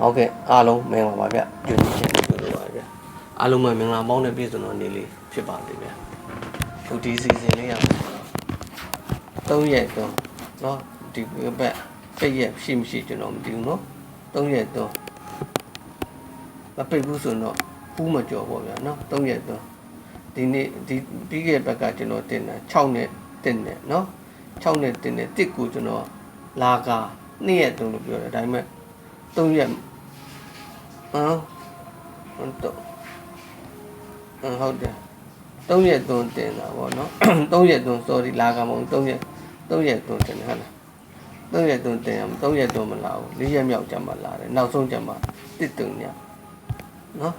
ဟုတ်ကဲ့အားလုံးမင်္ဂလာပါဗျကျွန်းချင်းပြုလို့ပါဗျအားလုံးပဲမင်္ဂလာပေါင်းတဲ့ပြည့်စုံတော်နေ့လေးဖြစ်ပါလိမ့်ဗျခုဒီစီစဉ်လေးရ3ရက်တော့เนาะဒီဘက်ပိတ်ရက်ရှိမရှိကျွန်တော်မသိဘူးเนาะ3ရက်တော့မပိတ်ဘူးဆိုတော့ပူးမကြော်ပေါ့ဗျာเนาะ3ရက်တော့ဒီနေ့ဒီပြီးခဲ့တဲ့ဘက်ကကျွန်တော်တင်တာ6နဲ့တင်တယ်เนาะ6နဲ့တင်တယ်တစ်ကိုကျွန်တော်လာကာ2ရက်တုံးလို့ပြောတယ်ဒါပေမဲ့ 3ရက်ဟမ်ဟုတ်တော့ဟုတ်တယ်3ရက်သွန်းတင်တာပေါ့နော်3ရက်သွန်း sorry လာကမဟုတ်3ရက်3ရက်သွန်းတင်ဟုတ်လား3ရက်သွန်းတင်ရမ3ရက်သွန်းမလာဘူး4ရက်မြောက်ကြမှာလာတယ်နောက်ဆုံးကြမှာတစ်တုံညနော်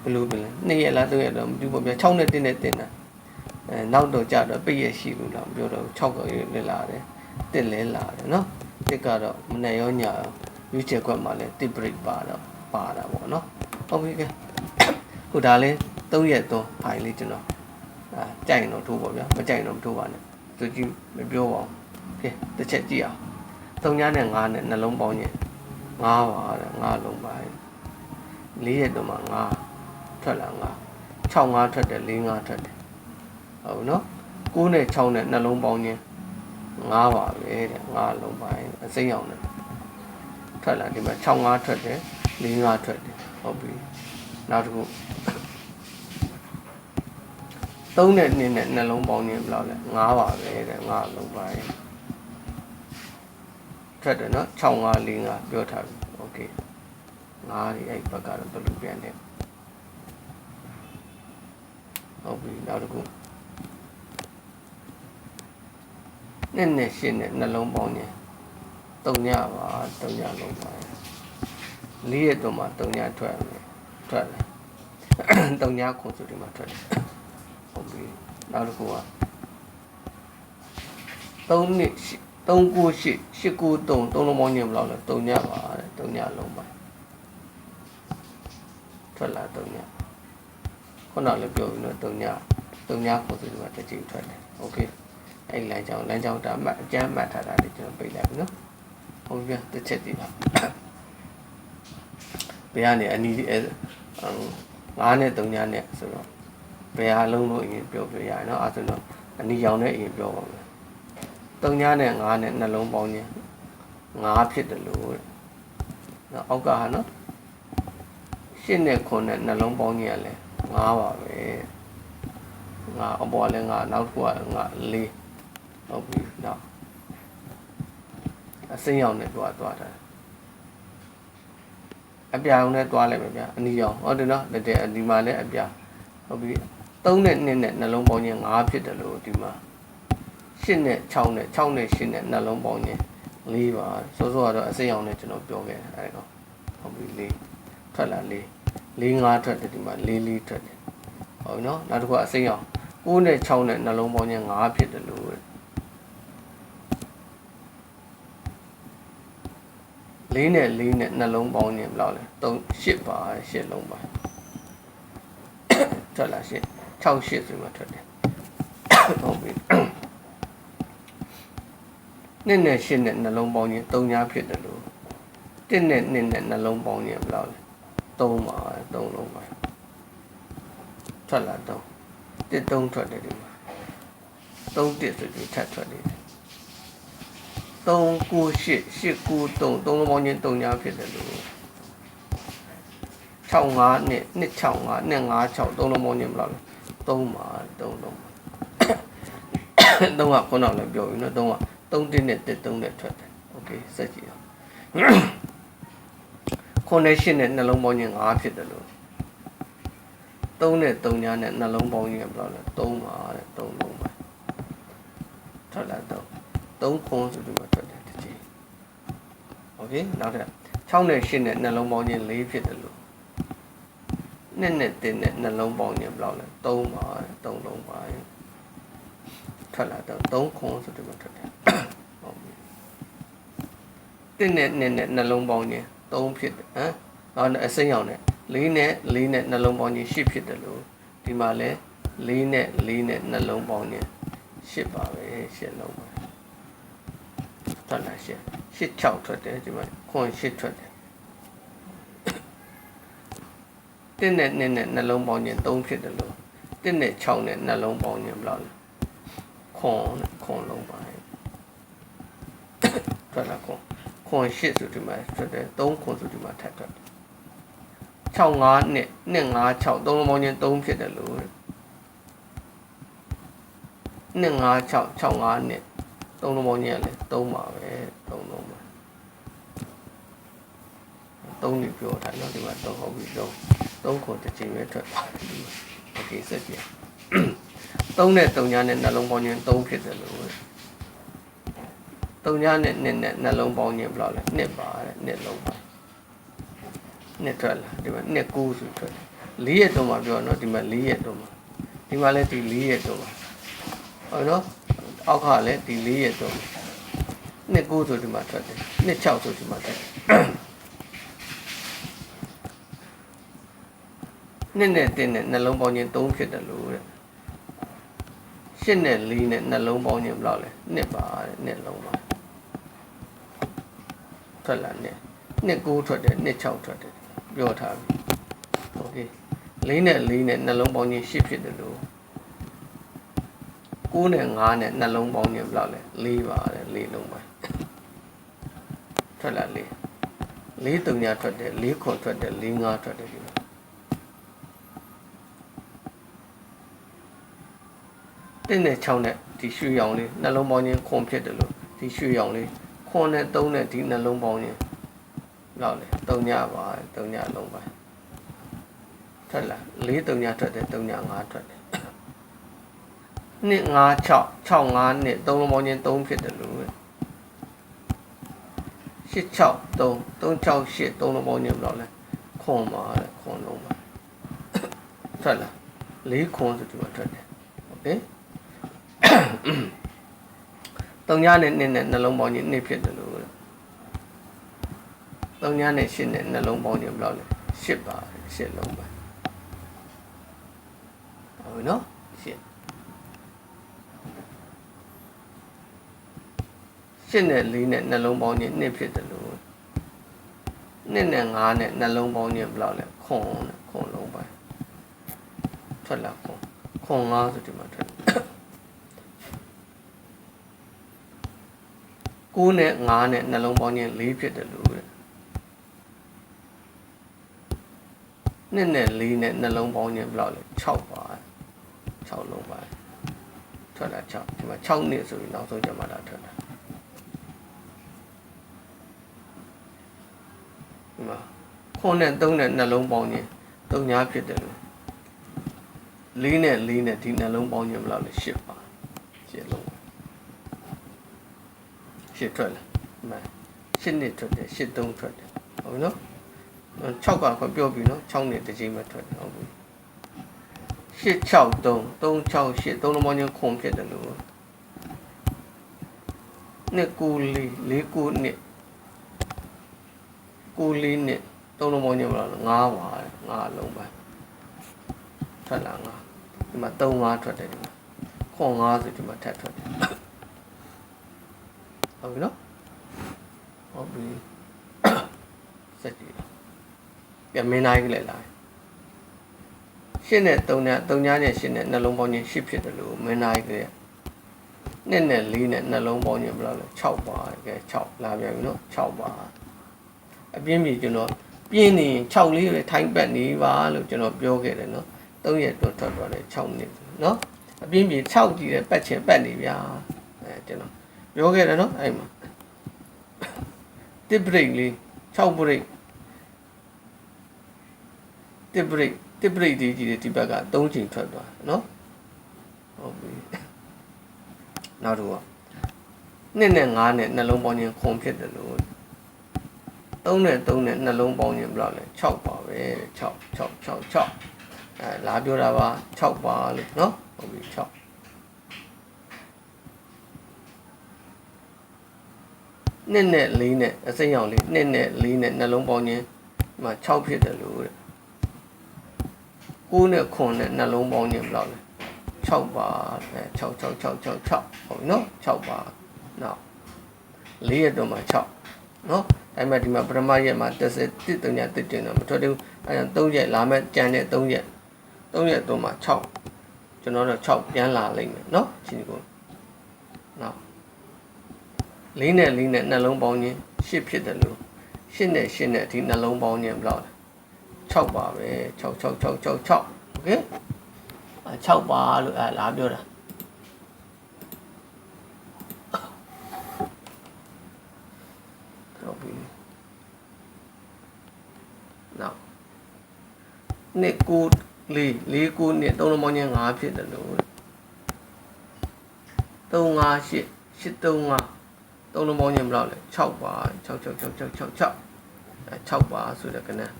ဘယ်လိုပဲလဲ2ရက်လား3ရက်တော့မပြဘူးပေါ့ဗျာ6နဲ့1နဲ့တင်တာအဲနောက်တော့ကြတော့ပိတ်ရရှိလို့လားမပြောတော့6ကလေးလည်းလာတယ် တစ်လဲလာတယ်နော်တစ်ကတော့မနေ့ရောညရောရွေးချက်ကွက်မှာလည်းတစ် break ပါတော့ပါတာပေါ့နော်ဟုတ်ပြီကဲခုဒါလေး3ရက်သွန်းဖိုင်လေးကျွန်တော်အာကြိုက်ရင်တော့ထိုးပါဗျာမကြိုက်ရင်တော့မထိုးပါနဲ့သူကြည့်မပြောပါဘူးကဲတစ်ချက်ကြည့်အောင်3ညနဲ့5နဲ့နှလုံးပေါင်းရင်5ပါတဲ့5လုံးပါ4ရက်တော့မှ5ထွက်လာ5 6 5ထွက်တယ်4 5ထွက်တယ်ဟုတ်နော်9နဲ့6နဲ့နှလုံးပေါင်းခြင်း 5ပါပဲတဲ့5လုံးပါအစိမ်းအောင်နဲ့ထွက်လာဒီမှာ6 5ထွက်တယ်4 5ထွက်တယ်ဟုတ်ပြီနောက်တစ်ခု3နဲ့2နဲ့နှလုံးပေါင်းခြင်းဘယ်လောက်လဲ5ပါပဲတဲ့5လုံးပါထွက်တယ်နော်6 5 4 5ပြောထားပြီโอเค5ဒီအဲ့ဘက်ကတော့ဘယ်လိုပြန်လဲဟုတ်ပြီနောက်တစ်ခု နဲ့နဲ့ရှင်းနဲ့နှလုံးပေါင်းခြင်း3ညပါ3ညလုံးပါလေးရက်တော့မှ3ညထွက်မယ်ထွက်တယ်3ညခုဆိုဒီမှာထွက်တယ်ဟုတ်ပြီနောက်တစ်ခုက3နှစ်3ကို8 8ကို3 3လုံးပေါင်းခြင်းဘယ်လောက်လဲ3ညပါတဲ့3ညလုံးပါထွက်လာ3ညခုနလည်းပြောပြီးတော့3ည3ညခုဆိုဒီမှာတစ်ချိန်ထွက်တယ်โอเค အဲ့လမ်းကြောင်းလမ်းကြောင်းတာမှတ်အကျမ်းမှတ်ထားတာလေးကျွန်တော်ပြလိုက်ပြီနော်ဟုတ်ပြီတစ်ချက်ဒီပါဘယ်ကနေအနီးအဲ9နဲ့3ညနဲ့ဆိုတော့ဘယ်ဟာလုံးလို့အရင်ပြောပြရအောင်နော်အဲဆိုတော့အနီးရောင်နဲ့အရင်ပြောပါမယ်3ညနဲ့9နဲ့နှလုံးပေါင်းခြင်း9ဖြစ်တယ်လို့နော်အောက်ကဟာနော်8နဲ့9နဲ့နှလုံးပေါင်းခြင်းကလည်း9ပါပဲငါအပေါ်လည်းငါနောက်တစ်ခုကငါ4 ဟုတ်ပြီနောက်အစိမ်းရောင်နဲ့တွားတွားတာအပြာရောင်နဲ့တွားလိုက်မယ်ဗျာအနီရောင်ဟုတ်တယ်နော်တကယ်ဒီမှာလည်းအပြာဟုတ်ပြီ3နဲ့2နဲ့နှလုံးပေါင်းခြင်း5ဖြစ်တယ်လို့ဒီမှာ8နဲ့6နဲ့6နဲ့8နဲ့နှလုံးပေါင်းခြင်း4ပါဆိုဆိုကတော့အစိမ်းရောင်နဲ့ကျွန်တော်ပြောခဲ့တယ်အဲ့တော့ဟုတ်ပြီ4ထွက်လာ4 4 5ထွက်တယ်ဒီမှာ4 4ထွက်တယ်ဟုတ်နော်နောက်တစ်ခုအစိမ်းရောင်9နဲ့6နဲ့နှလုံးပေါင်းခြင်း5ဖြစ်တယ်လို့ လေးနဲ့လေးနဲ့နှလုံးပေါင်းခြင်းဘယ်လောက်လဲ3 8ပါ8လုံးပါထွက်လာ8 6 8ဆိုမှထွက်တယ်ဟုတ်ပြီနှစ်နဲ့8နဲ့နှလုံးပေါင်းခြင်း3ညာဖြစ်တယ်လို့1နဲ့2နဲ့နှလုံးပေါင်းခြင်းဘယ်လောက်လဲ3ပါ3လုံးပါထွက်လာတော့တစ်တုံးထွက်တယ်ဒီမှာသုံးတစ်ဆိုပြီးထပ်ထွက်နေတယ် 3 9 8 8 9 3 3လုံးပေါင်းချင်း3ညာဖြစ်တယ်လို့6 5နဲ့2 6 5နဲ့5 6 3လုံးပေါင်းချင်းမလား3ပါ3လုံးပါ3ကခုနကလည်းပြောပြီနော်3က3တစ်နဲ့တစ်3နဲ့ထွက်တယ်โอเคစက်ကြည့်အောင်ခုနဲ့8နဲ့နှလုံးပေါင်းချင်း5ဖြစ်တယ်လို့3နဲ့3ညာနဲ့နှလုံးပေါင်းရင်ဘယ်လောက်လဲ3ပါတဲ့3လုံးပါထွက်လာတော့ 3ခွန်းဆိုဒီမှာထွက်တယ်တစ်ချိန်โอเคနောက်ထပ်6နဲ့8နဲ့နှလုံးပေါင်းရင်4ဖြစ်တယ်လို့နဲ့နဲ့တင်နဲ့နှလုံးပေါင်းရင်ဘယ်လောက်လဲ3ပါတဲ့3လုံးပါထွက်လာတော့3ခွန်းဆိုဒီမှာထွက်တယ်ဟုတ်ပြီတင်နဲ့နဲ့နဲ့နှလုံးပေါင်းရင်3ဖြစ်တယ်ဟမ်နောက်အစိမ်းရောင်နဲ့၄နဲ့၄နဲ့နှလုံးပေါင်းခြင်း၈ဖြစ်တယ်လို့ဒီမှာလဲ၄နဲ့၄နဲ့နှလုံးပေါင်းခြင်း၈ပါပဲ၈လုံးပါ ထွက်လာ၈ရှစ်6ထွက်တယ်ဒီမှာခွန်8ထွက်တယ်တင်းနဲ့နှစ်နဲ့နှလုံးပေါင်းခြင်း3ဖြစ်တယ်လို့တင်းနဲ့6နဲ့နှလုံးပေါင်းခြင်းဘယ်လောက်လဲခွန်နဲ့ခွန်လုံးပါထွက်လာခွန်ခွန်8ဆိုဒီမှာထွက်တယ်3ခွန်ဆိုဒီမှာထပ်ထွက်တယ်6 5နှစ်နှစ်5 6သုံးလုံးပေါင်းခြင်း3ဖြစ်တယ်လို့နှစ်5 6 6 5နှစ် သုံးလုံးပေါင်းခြင်းကလည်း3ပါပဲ3လုံးပါ3နေပြောထားတော့ဒီမှာတော့ဟုတ်ပြီတော့3ခွန်တစ်ချိန်ပဲထွက်ပါတယ်ဒီမှာโอเคဆက်ကြည့်3နဲ့3ညာနဲ့နှလုံးပေါင်းခြင်း3ဖြစ်တယ်လို့3ညာနဲ့2နဲ့နှလုံးပေါင်းခြင်းဘယ်လောက်လဲ2ပါတဲ့2လုံးပါနှစ်ထွက်လာဒီမှာနှစ်ကူးဆိုထွက်တယ်၄ရက်တော့မှပြောတော့ဒီမှာ၄ရက်တော့မှဒီမှာလည်းဒီ၄ရက်တော့မှဟုတ်နော် အောက်ကလည်းဒီ၄ရက်တော့နှစ်ကူးဆိုဒီမှာထွက်တယ်နှစ်6ဆိုဒီမှာထွက်တယ်နှစ်နဲ့တင်းနဲ့နှလုံးပေါင်းခြင်း3ဖြစ်တယ်လို့တဲ့ရှစ်နဲ့၄နဲ့နှလုံးပေါင်းခြင်းဘယ်လောက်လဲနှစ်ပါတဲ့နှစ်လုံးပါထွက်လာနှစ်နှစ်9ထွက်တယ်နှစ်6ထွက်တယ်ပြောထားပြီโอเคလေးနဲ့လေးနဲ့နှလုံးပေါင်းခြင်းရှစ်ဖြစ်တယ်လို့ 9နဲ့9နဲ့နှလုံးပေါင်းခြင်းဘယ်လောက်လဲ4ပါတယ်4လုံးပါထွက်လာ4 4တုံညာထွက်တယ်4ခွန်ထွက်တယ်4 5ထွက်တယ်ဒီမှာတင်းနဲ့6နဲ့ဒီရွှေရောင်လေးနှလုံးပေါင်းခြင်းခွန်ဖြစ်တယ်လို့ဒီရွှေရောင်လေးခွန်နဲ့3နဲ့ဒီနှလုံးပေါင်းခြင်းလောက်လေ3ညပါ3ညလုံးပါထွက်လာ4 3ညထွက်တယ်3ည5ထွက်တယ် နှစ်5 6 6 5နှစ်3လုံးပေါင်းခြင်း3ဖြစ်တယ်လို့8 6 3 3 6 8 3လုံးပေါင်းခြင်းဘယ်လောက်လဲခွန်ပါတဲ့ခွန်လုံးပါထွက်လာ4ခွန်ဆိုဒီမှာထွက်တယ်โอเค3ညနဲ့2နဲ့နှလုံးပေါင်းခြင်း2ဖြစ်တယ်လို့3ညနဲ့8နဲ့နှလုံးပေါင်းခြင်းဘယ်လောက်လဲ8ပါ8လုံးပါဟုတ်ပြီနော် 8 8နဲ့4နဲ့နှလုံးပေါင်းခြင်း2ဖြစ်တယ်လို့2နဲ့5နဲ့နှလုံးပေါင်းခြင်းဘယ်လောက်လဲခွန်နဲ့ခွန်လုံးပါထွက်လာခွန်ခွန်5ဆိုဒီမှာထွက်9နဲ့5နဲ့နှလုံးပေါင်းခြင်း4ဖြစ်တယ်လို့နှစ်နဲ့လေးနဲ့နှလုံးပေါင်းခြင်းဘယ်လောက်လဲ6ပါ6လုံးပါထွက်လာ6ဒီမှာ6နှစ်ဆိုပြီးနောက်ဆုံးကျမှလာထွက်လာ ဒီမှာခွန်းနဲ့3နဲ့နှလုံးပေါင်းခြင်း3ညာဖြစ်တယ်လို့လေးနဲ့လေးနဲ့ဒီနှလုံးပေါင်းခြင်းဘယ်လောက်လဲ10ပါ10လုံး10ထွက်လာဒီမှာ10နှစ်ထွက်တယ်10 3ထွက်တယ်ဟုတ်ပြီနော်6ကခွပြောပြီနော်6နဲ့တစ်ချိန်မှထွက်ဟုတ်ပြီ863 368 3လုံးပေါင်းချင်းခုံဖြစ်တယ်လို့နှစ်ကူလေးလေးကူနှစ် ကူလေးနှစ်သုံးလုံးပေါင်းချင်းမလား9ပါ9လုံးပါထွက်လာ9ဒီမှာ3 5ထွက်တယ်ဒီမှာခွန်5ဆိုဒီမှာထပ်ထွက်တယ်ဟုတ်ပြီနော်ဟုတ်ပြီစက်ကြည့်ပြမင်းနိုင်ကလေးလာရှင်းနဲ့3နဲ့3ညာနဲ့ရှင်းနဲ့နှလုံးပေါင်းခြင်း10ဖြစ်တယ်လို့မင်းနိုင်ကလေးနှစ်နဲ့4နဲ့နှလုံးပေါင်းခြင်းဘယ်လောက်လဲ6ပါကဲ6လာပြန်ပြီနော်6ပါ အပြင်းပြေကျွန်တော်ပြင်းနေ6လေးပဲထိုင်းပတ်နေပါလို့ကျွန်တော်ပြောခဲ့တယ်နော်3ရက်တော့ထွက်သွားတယ်6နှစ်နော်အပြင်းပြေ6ကြည့်တယ်ပတ်ချင်ပတ်နေဗျာအဲကျွန်တော်ပြောခဲ့တယ်နော်အဲ့မှာတစ်ဘရိတ်လေး6ဘရိတ်တစ်ဘရိတ်တစ်ဘရိတ်ဒီကြီးဒီဘက်က3ချိန်ထွက်သွားနော်ဟုတ်ပြီနောက်တော့နှစ်နဲ့5နဲ့နှလုံးပေါင်းခြင်းခုံဖြစ်တယ်လို့ 3နဲ့3နဲ့နှလုံးပေါင်းခြင်းဘယ်လောက်လဲ6ပါပဲ6 6 6 6အဲလာပြောတာပါ6ပါလို့နော်ဟုတ်ပြီ6နှစ်နဲ့၄နဲ့အစိမ်းရောင်လေးနှစ်နဲ့၄နဲ့နှလုံးပေါင်းခြင်းဒီမှာ6ဖြစ်တယ်လို့တဲ့9နဲ့9နဲ့နှလုံးပေါင်းခြင်းဘယ်လောက်လဲ6ပါအဲ6 6 6 6 6ဟုတ်နော်6ပါနောက်၄ရက်တော့မှ6နော် ဒါပေမဲ့ဒီမှာပထမရက်မှာ30တစ်တုံညာတစ်တင်တော့မထွက်သေးဘူးအဲဒါ3ရက်လာမဲ့ကြံတဲ့3ရက်3ရက်တော့မှ6ကျွန်တော်တို့6ပြန်လာလိမ့်မယ်နော်ရှင်ကိုနော်လေးနဲ့လေးနဲ့နှလုံးပေါင်းခြင်းရှစ်ဖြစ်တယ်လို့ရှစ်နဲ့ရှစ်နဲ့ဒီနှလုံးပေါင်းခြင်းဘယ်လောက်လဲ6ပါပဲ6 6 6 6 6โอเคအဲ6ပါလို့အဲလာပြောတာဟုတ် နှစ်ကိုလေးလေးကိုနှစ်သုံးလုံးပေါင်းခြင်း5ဖြစ်တယ်လို့3 5 8 8 3 5သုံးလုံးပေါင်းခြင်းဘယ်လောက်လဲ6ပါ6 6 6 6 6 6အဲ6ပါဆိုတဲ့ကနန်း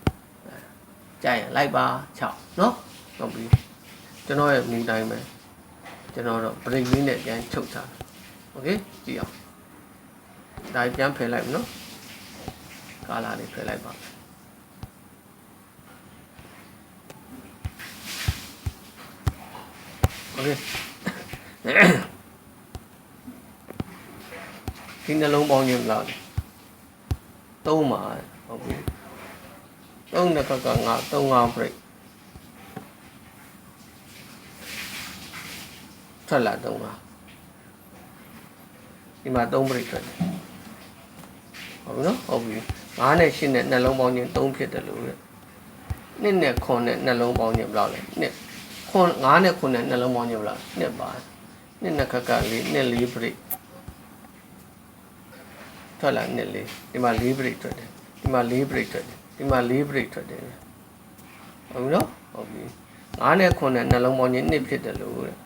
ကြာရင်လိုက်ပါ6เนาะဟုတ်ပြီကျွန်တော်ရဲ့မူတိုင်းပဲကျွန်တော်တော့ break လေးနဲ့ပြန်ချုပ်ထားโอเคကြည့်အောင်ဒါပြန်ဖယ်လိုက်မယ်နော်ကာလာလေးဖယ်လိုက်ပါ okay ဒီနှလုံးပေါင်းခြင်းလားသုံးပါဟုတ်ပြီသုံးတစ်ခါကငါသုံးငါ break ထွက်လာသုံးပါဒီမှာသုံး break ထွက်တယ်ဟုတ်ပြီနော်ဟုတ်ပြီ9နဲ့10နဲ့နှလုံးပေါင်းခြင်း3ဖြစ်တယ်လို့လေနှစ်နဲ့9နဲ့နှလုံးပေါင်းခြင်းဘယ်လောက်လဲနှစ် ခွန်9နဲ့9နဲ့နှလုံးပေါင်းခြင်းဘယ်လောက်နှစ်ပါနှစ်နဲ့ခက်ကလေးနှစ်4 break ထွက်လာနှစ်လေးဒီမှာ4 break ထွက်တယ်ဒီမှာ4 break ထွက်တယ်ဒီမှာ4 break ထွက်တယ်ဟုတ်ပြီနော်ဟုတ်ပြီ9နဲ့9နဲ့နှလုံးပေါင်းခြင်းနှစ်ဖြစ်တယ်လို့တဲ့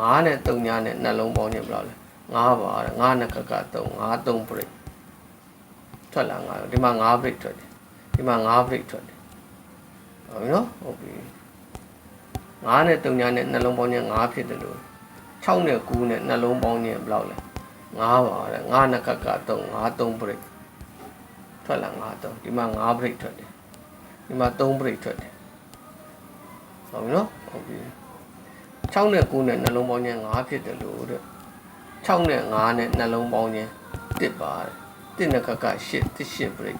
9နဲ့3ညနဲ့နှလုံးပေါင်းခြင်းဘယ်လောက်လဲ9ပါတဲ့9နဲ့ခက်က3 9 3 break ထွက်လာ9ဒီမှာ9 break ထွက်တယ်ဒီမှာ9 break ထွက်တယ်ဟုတ်ပြီနော်ဟုတ်ပြီ 9နဲ့3ညနဲ့နှလုံးပေါင်းခြင်း9ဖြစ်တယ်လို့6နဲ့9နဲ့နှလုံးပေါင်းခြင်းဘယ်လောက်လဲ9ပါတဲ့9နဲ့ခက်က3 9 3 break ထွက်လာ9 3ဒီမှာ9 break ထွက်တယ်ဒီမှာ3 break ထွက်တယ်ဟုတ်ပြီနော်ဟုတ်ပြီ6နဲ့9နဲ့နှလုံးပေါင်းခြင်း9ဖြစ်တယ်လို့တဲ့6နဲ့9နဲ့နှလုံးပေါင်းခြင်း1ပါတဲ့1နဲ့ခက်က8 1 8 break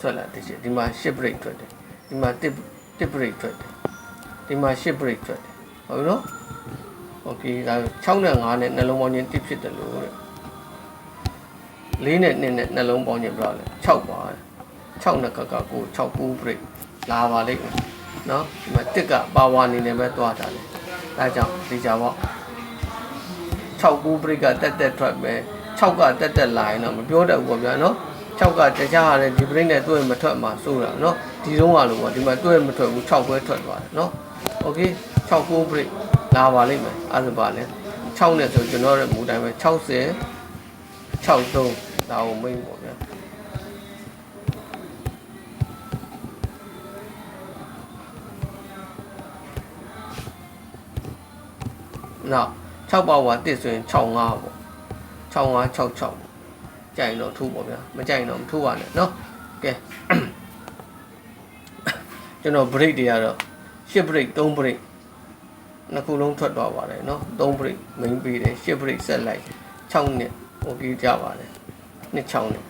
ထွက်လာ1ဒီမှာ8 break ထွက်တယ်ဒီမှာ1 1 break ထွက်တယ် ဒီမှာ8 break ထွက်တယ်ဟုတ်ပြီနော် okay ဒါ6နဲ့5နဲ့နှလုံးပေါင်းချင်းတစ်ဖြစ်တယ်လို့တဲ့4နဲ့2နဲ့နှလုံးပေါင်းချင်းပြတော့လေ6ပါ6နဲ့ကကကို6 9 break လာပါလိမ့်မယ်နော်ဒီမှာတစ်ကပါဝါအနေနဲ့ပဲသွားတာလေဒါကြောင့်ဒီကြပါ6 9 break ကတက်တက်ထွက်မယ်6ကတက်တက်လာရင်တော့မပြောတတ်ဘူးပေါ့ဗျာနော်6ကတခြားရတယ်ဒီ break နဲ့တွဲမထွက်မှာစိုးတာနော်ဒီတုန်းကလို့ပေါ့ဒီမှာတွဲမထွက်ဘူး6ပဲထွက်သွားတယ်နော် โอเค6 9 break လာပါလိမ့်မယ်အဲ့ဒါပါလဲ6နဲ့ဆိုကျွန်တော်ရဲ့မူတိုင်းပဲ60 63ဒါကိုမိတ်ပေါ့ဗျာနောက်6ပါဝါတစ်ဆိုရင်65ပေါ့65 66ကြိုင်တော့ထိုးပေါ့ဗျာမကြိုင်တော့မထိုးပါနဲ့เนาะကဲကျွန်တော် break တွေကတော့ 10 break 3 break နှစ်ခုလုံးထွက်သွားပါတယ်เนาะ3 break main ပေးတယ်10 break ဆက်လိုက်6နှစ်ဟိုပြီးကြပါတယ်နှစ်6နှစ်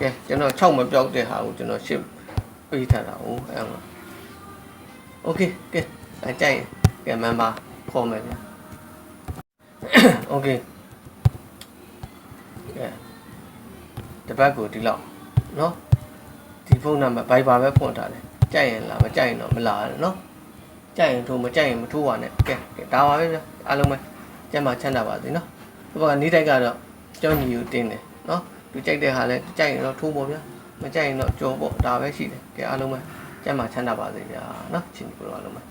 ကဲကျွန်တော်6မပြောက်တဲ့ဟာကိုကျွန်တော်10ပေးထားတာဟုတ်အဲ့မှာโอเคကဲအကြိုက်ကဲမန်ပါခေါ်မယ်ဗျာโอเคကဲတပတ်ကိုဒီလောက်เนาะဒီဖုန်းနံပါတ် Viber ပဲဖွင့်ထားတယ်ကြိုက်ရင်လာမကြိုက်ရင်တော့မလာနဲ့เนาะ ကြိုက်ရင်ထိုးမကြိုက်ရင်မထိုးပါနဲ့ကဲကဲဒါပါပဲဗျာအားလုံးပဲကျမ်းမှာချမ်းသာပါစေနော်ဒီဘက်ကနေ့တိုက်ကတော့ကြောင်းညီကိုတင်းတယ်နော်သူကြိုက်တဲ့ဟာလဲကြိုက်ရင်တော့ထိုးပေါ့ဗျာမကြိုက်ရင်တော့ကြော်ပေါ့ဒါပဲရှိတယ်ကဲအားလုံးပဲကျမ်းမှာချမ်းသာပါစေဗျာနော်ချင်းဒီလိုအားလုံးပဲ